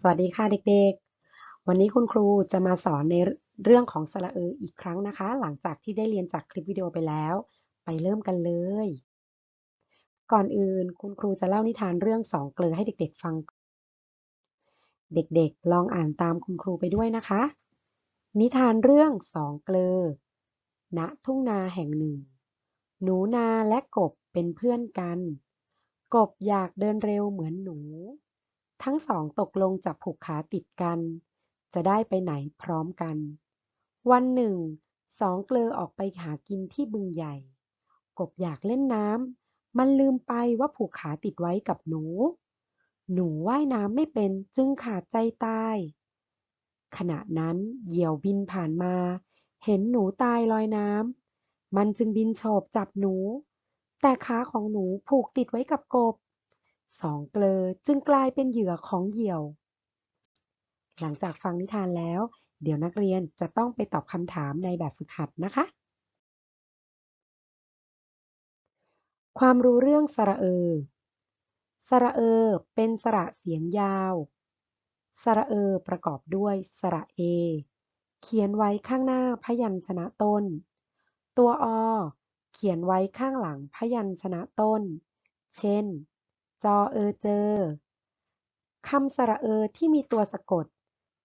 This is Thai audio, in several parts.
สวัสดีค่ะเด็กๆ วันนี้คุณครูจะมาสอนในเรื่องของสระเอออีกครั้งนะคะ หลังจากที่ได้เรียนจากคลิปวิดีโอไปแล้ว ไปเริ่มกันเลย ก่อนอื่นคุณครูจะเล่านิทานเรื่องสองเกลือให้เด็กๆฟัง เด็กๆ ลองอ่านตามคุณครูไปด้วยนะคะ นิทานเรื่องสองเกลือณทุ่งนาแห่งหนึ่ง หนูนาและกบเป็นเพื่อนกัน กบอยากเดินเร็วเหมือนหนู ทั้งสองตกลงจับผูกขาติดกัน จะได้ไปไหนพร้อมกัน วันหนึ่ง สองเกลอออกไปหากินที่บึงใหญ่ กบอยากเล่นน้ำมันลืมไปว่าผูกขาติดไว้กับหนู หนูว่ายน้ำไม่เป็นจึงขาดใจตาย ขณะนั้นเหยี่ยวบินผ่านมา เห็นหนูตายลอยน้ำมันจึงบินโฉบจับหนู แต่ขาของหนูผูกติดไว้กับกบ สองเกลอจึงกลายเป็นเหยื่อของเหยี่ยว หลังจากฟังนิทานแล้ว เดี๋ยวนักเรียนจะต้องไปตอบคำถามในแบบฝึกหัดนะคะ ความรู้เรื่องสระเออ สระเออเป็นสระเสียงยาว สระเออประกอบด้วยสระเอ เขียนไว้ข้างหน้าพยัญชนะต้น ตัวอ เขียนไว้ข้างหลังพยัญชนะต้น เช่น จอเออเจอ คำสระเออที่มีตัวสะกด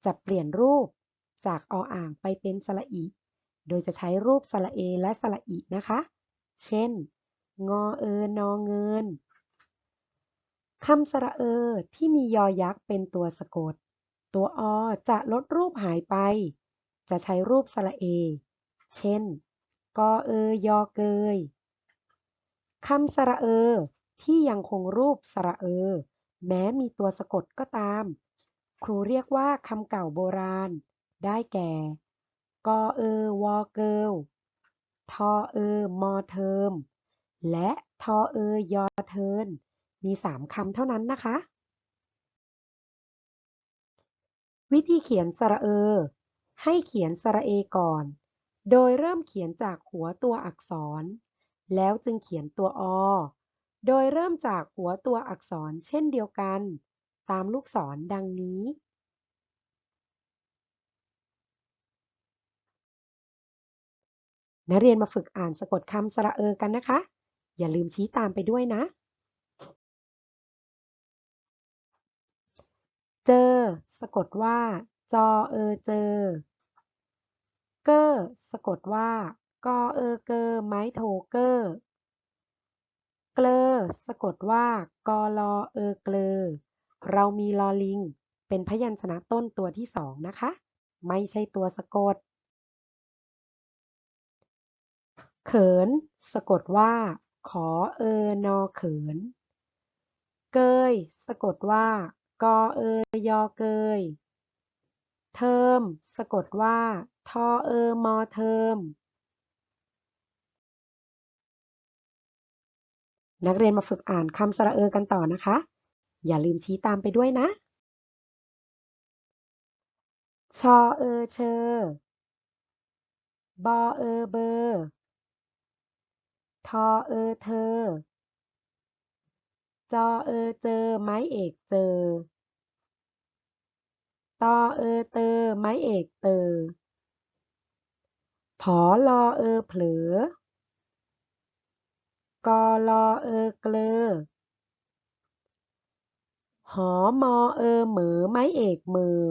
จะเปลี่ยนรูปจากออ่างไปเป็นสระอิโดยจะใช้รูปสระเอและสระอินะคะ เช่น งอเอนอเงิน คำสระเออที่มียอยักษ์เป็นตัวสะกด ตัวอจะลดรูปหายไป จะใช้รูปสระเอ เช่น กอเอยอเกย คำสระเอ ที่ยังคงรูปสระเออแม้มีตัวสะกดก็ตาม ครูเรียกว่าคำเก่าโบราณ ได้แก่ กอเออวอเกิลทอเออมอเทอมและทอเอยอเทินมีสามคำเท่านั้นนะคะ วิธีเขียนสระเออให้เขียนสระเอก่อน โดยเริ่มเขียนจากหัวตัวอักษร แล้วจึงเขียนตัวอ โดยเริ่มจากหัวตัวอักษรเช่นเดียวกัน ตามลูกศรดังนี้ นักเรียนมาฝึกอ่านสะกดคำสระเออกันนะคะ อย่าลืมชี้ตามไปด้วยนะ เจอ สะกดว่า จอเออเจอ เกอสะกดว่า กอเออเกอไม้โทเกอ เกลอ สะกดว่า กอลอเออเกลอ เรามีลอลิง เป็นพยัญชนะต้นตัวที่สองนะคะ ไม่ใช่ตัวสะกด เขิน สะกดว่า ขอเออนอเขิน เกย สะกดว่า กอเออยอเกย เทอม สะกดว่า ทอเออมอเทอม นักเรียนมาฝึกอ่านคำสระเออกันต่อนะคะ อย่าลืมชี้ตามไปด้วยนะ ชอเออเชอบอเออเบอทอเออเธอ จอเออเจอ ไม้เอกเจอ ตอเออเตอ ไม้เอกเตอ ผอลอเออเผลอ กอลอเออเกลอ หอมอเออเหมอไม้เอกมือ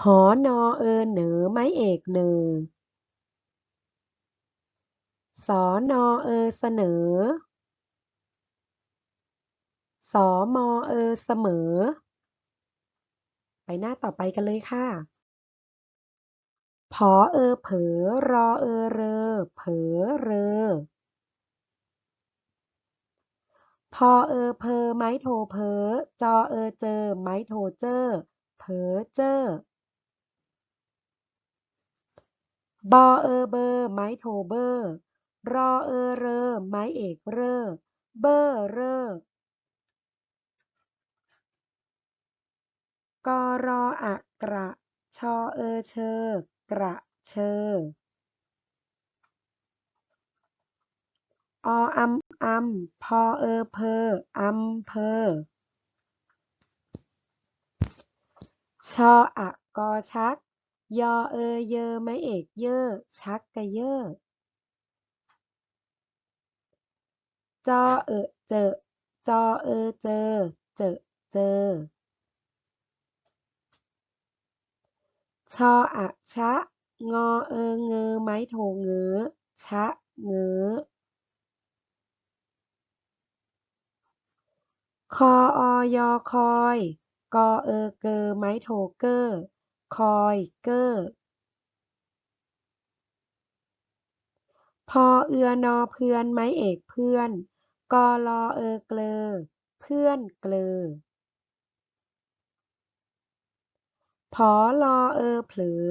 หอนอเออเหนือไม้เอกเนือสอนอเออเสนอ สอมอเออเสมอ ไปหน้าต่อไปกันเลยค่ะ ผอเออเผลอรอเออเรอ เผลอเรอ พอเออเพอ ไม้โทเพอ จอเออเจอ ไม้โทเจอ เผลอเจอบอเออเบอไม้โทเบอรอเออเรอ ไม้เอกเรอ เบ้อเรอกรออะกระ ชอเออเชอ กระเชอออำอำพอเออเพออำเพอชออะกอชัก ยอเออเยอไม้เอกเยอชักกะเยอจอเออเจอจอเออเจอเจอเจอ ชออะชะ งอเออเงอ ไม้โทเงอ ชะ เงอคออยอคอย กอเออเกอ ไม้โทเกอคอยเกอพอเอือนอเพื่อนไม้เอกเพื่อน กอลอเออเกลอ เพื่อนเกลอ ผอลอเออเผลอ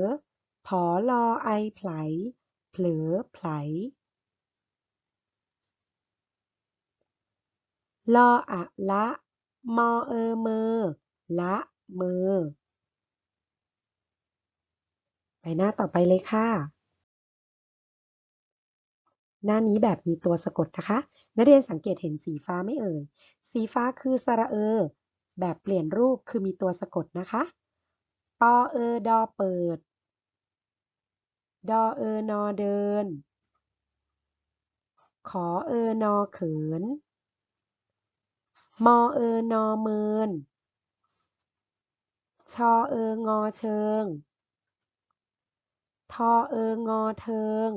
ผอลอไอไผล เผลอไผล ลออะละ มอเออเมอ ละเมอ ไปหน้าต่อไปเลยค่ะ หน้านี้แบบมีตัวสะกดนะคะ นักเรียนสังเกตเห็นสีฟ้าไม่เอ่ย สีฟ้าคือสระเออ แบบเปลี่ยนรูปคือมีตัวสะกดนะคะ ปอเออดอเปิด ดอเออนอเดิน ขอเออนอเขิน มอเออนอเมิน ชอเอองอเชิง ทอเอองอเทิง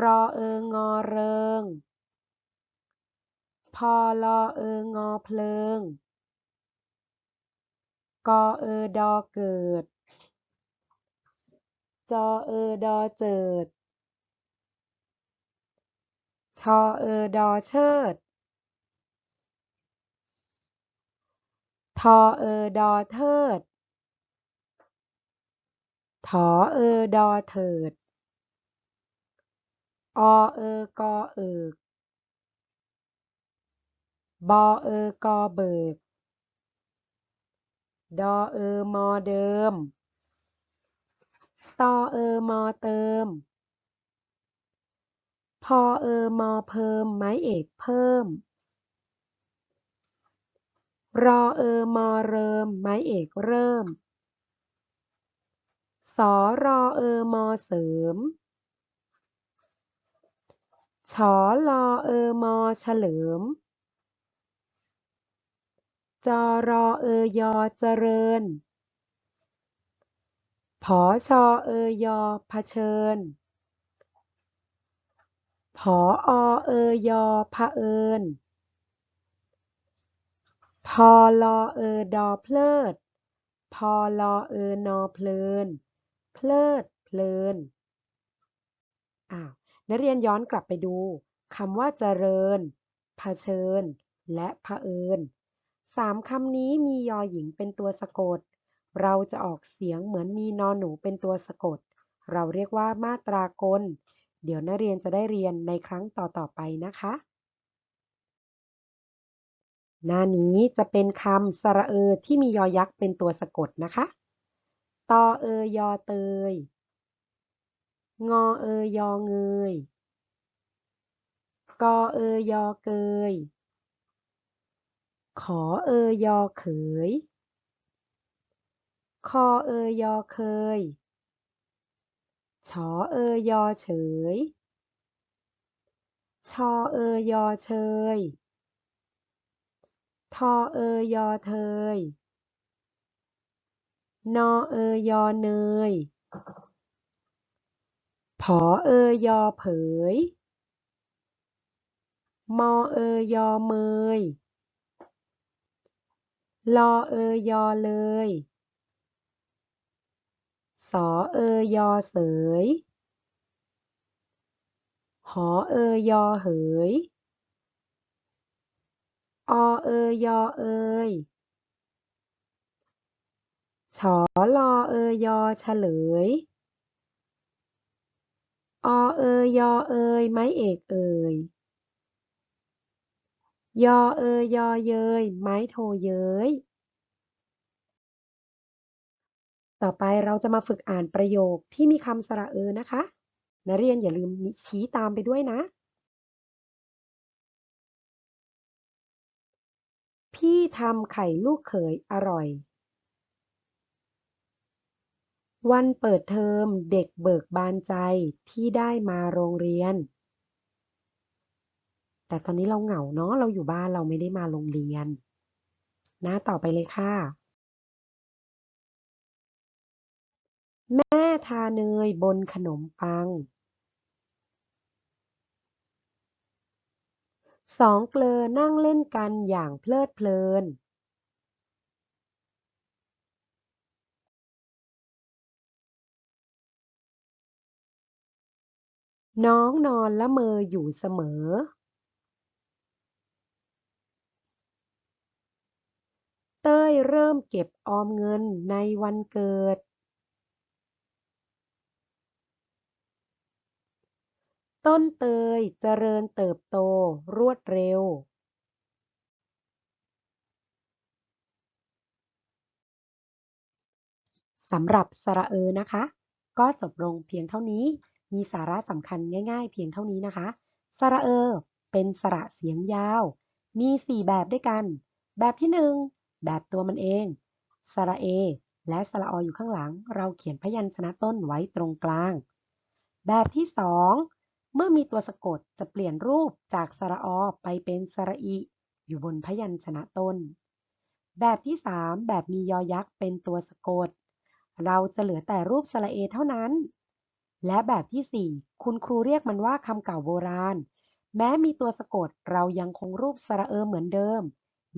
รอเอองอเริง พอลอเอองอเพลิง กอเออดอเกิด จอเออดอเจิด ชอเออดอเชิด ทอเออดอเทิด ถอเออดอเถิด อเออกอเอิกบอเออกอเบิก ดอเออมอเดิม ตอเออมอเติม พอเออมอเพิ่ม ไม้เอกเพิ่ม รอเออมอเริ่ม ไม้เอกเริ่ม สอรอเออมอเสริมชอลอเออมอเฉลิม จอรอเออยอ เจริญ ผอชอเออยอ เผชิญ ผออเออยอเผอิญพอลอเออดอเพลิด พอลอเออนอเพลิน เพลิดเพลิน อ้าวนักเรียนย้อนกลับไปดูคำว่าเจริญ เผชิญ และเผอิญ สามคำนี้มียอหญิงเป็นตัวสะกด เราจะออกเสียงเหมือนมีนอหนูเป็นตัวสะกด เราเรียกว่ามาตรากล เดี๋ยวนักเรียนจะได้เรียนในครั้งต่อๆไปนะคะ หน้านี้จะเป็นคำสระเออที่มียอยักษ์เป็นตัวสะกดนะคะ ตอเอยอเตย งอเอยอเงย กอเอยอเกย ขอเอยอเขย คอเอยอเคย ชอเอยอเฉย ชอเอยอเชย ทอเอยอเทย นอเอยอเนย ผอเอยอเผย มอเอยอเมย ลอเอยอเลย สอเอยอเสย หอเอยอเหย อเอยอเอยฉอลอเอยอเฉลย อเอยอเอยไม้เอกเอย ยอเอยยอเยย ไม้โทเย้ย ต่อไปเราจะมาฝึกอ่านประโยคที่มีคำสระเออนะคะ นักเรียนอย่าลืมชี้ตามไปด้วยนะ พี่ทำไข่ลูกเขยอร่อย วันเปิดเทอมเด็กเบิกบานใจที่ได้มาโรงเรียน แต่ตอนนี้เราเหงาเนาะเราอยู่บ้านเราไม่ได้มาโรงเรียน หน้าต่อไปเลยค่ะ แม่ทาเนยบนขนมปังสองเกลอนั่งเล่นกันอย่างเพลิดเพลิน น้องนอนละเมออยู่เสมอ เต้ ยเริ่มเก็บออมเงินในวันเกิด ต้นเตยเจริญเติบโตรวดเร็ว สำหรับสระเออนะคะ ก็จบลงเพียงเท่านี้ มีสาระสำคัญง่าย ๆ เพียงเท่านี้นะคะ สระเออเป็นสระเสียงยาว มี 4 แบบด้วยกัน แบบที่ 1 แบบตัวมันเอง สระเอ และสระออยู่ข้างหลัง เราเขียนพยัญชนะต้นไว้ตรงกลาง แบบที่2เมื่อมีตัวสะกดจะเปลี่ยนรูปจากสระอไปเป็นสระอีอยู่บนพยัญชนะต้น แบบที่3แบบมียอยักษ์เป็นตัวสะกด เราจะเหลือแต่รูปสระเอเท่านั้น และแบบที่4คุณครูเรียกมันว่าคำเก่าโบราณ แม้มีตัวสะกดเรายังคงรูปสระเอเหมือนเดิม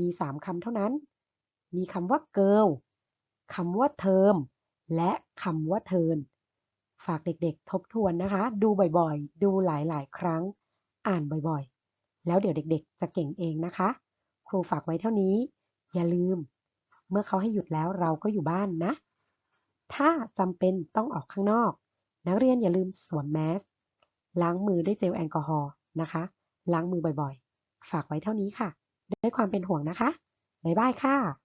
มี3คำเท่านั้น มีคำว่า girl คำว่า term และคำว่า turn ฝากเด็กๆ ทบทวนนะคะ ดูบ่อยๆ ดูหลายๆ ครั้ง อ่านบ่อยๆ แล้วเดี๋ยวเด็กๆ จะเก่งเองนะคะ ครูฝากไว้เท่านี้ อย่าลืม เมื่อเขาให้หยุดแล้วเราก็อยู่บ้านนะ ถ้าจำเป็นต้องออกข้างนอก นักเรียนอย่าลืมสวมแมส ล้างมือด้วยเจลแอลกอฮอล์นะคะ ล้างมือบ่อยๆ ฝากไว้เท่านี้ค่ะ ด้วยความเป็นห่วงนะคะ บ๊ายบายค่ะ